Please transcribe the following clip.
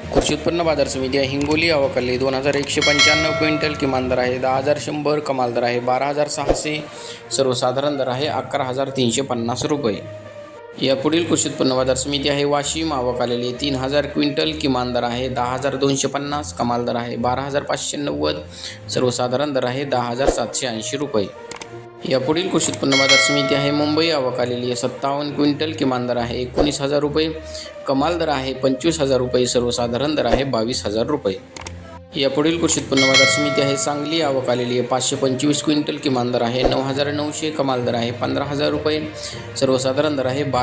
कृषी उत्पन्न बाजार समिती आहे हिंगोली अवकाली दोन हजार एकशे पंच्याण्णव क्विंटल किमान दर आहे. दहा हजार शंभर कमाल दर आहे. बारा हजार सहाशे सर्वसाधारण दर आहे. अकरा हजार तीनशे पन्नास रुपये. यापुढील कृषी उत्पन्न बाजार समिती आहे वाशिम आवक आलेली तीन हजार क्विंटल किमान दर आहे. दहा हजार दोनशे पन्नास कमाल दर आहे. बारा हजार पाचशे नव्वद सर्वसाधारण दर आहे. दहा हजार सातशे ऐंशी रुपये. यापुढील कृषी उत्पन्न बाजार समिती आहे. मुंबई आवक आलेली आहे. सत्तावन्न क्विंटल किमान दर आहे. एकोणीस हजार रुपये कमाल दर आहे. पंचवीस हजार रुपये सर्वसाधारण दर आहे. बावीस हजार रुपये. यापुढील कृषी उत्पन्न बाजार समिती आहे. सांगली आवक आलेली आहे. पाचशे पंचवीस क्विंटल किमान दर आहे. नऊ हजार नऊशे कमाल दर आहे. पंधरा हजार रुपये सर्वसाधारण दर आहे. बारा